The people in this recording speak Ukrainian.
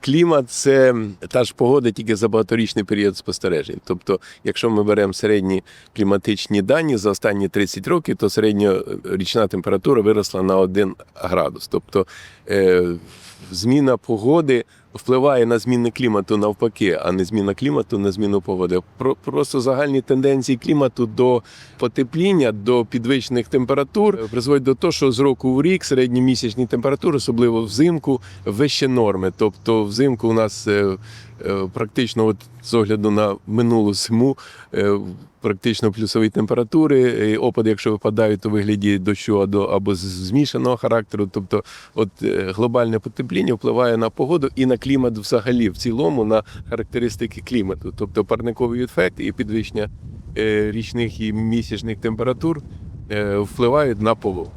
клімат це та ж погода тільки за багаторічний період спостережень. Тобто, якщо ми беремо середні кліматичні дані за останні 30 років, то середньорічна температура виросла на 1 градус. Тобто е, зміна погоди впливає на зміни клімату навпаки, а не зміна клімату на зміну погоди. Про- Просто загальні тенденції клімату до потепління, до підвищених температур призводять до того, що з року в рік середні місячні температури, особливо взимку, вище норми. Тобто взимку у нас е, е, практично, от з огляду на минулу зиму, е, практично плюсові температури. Опади, якщо випадають у вигляді дощу або, змішаного характеру. Тобто, от глобальне потепління впливає на погоду і на клімат взагалі в цілому, на характеристики клімату. Тобто парниковий ефект і підвищення е, річних і місячних температур е, впливають на погоду.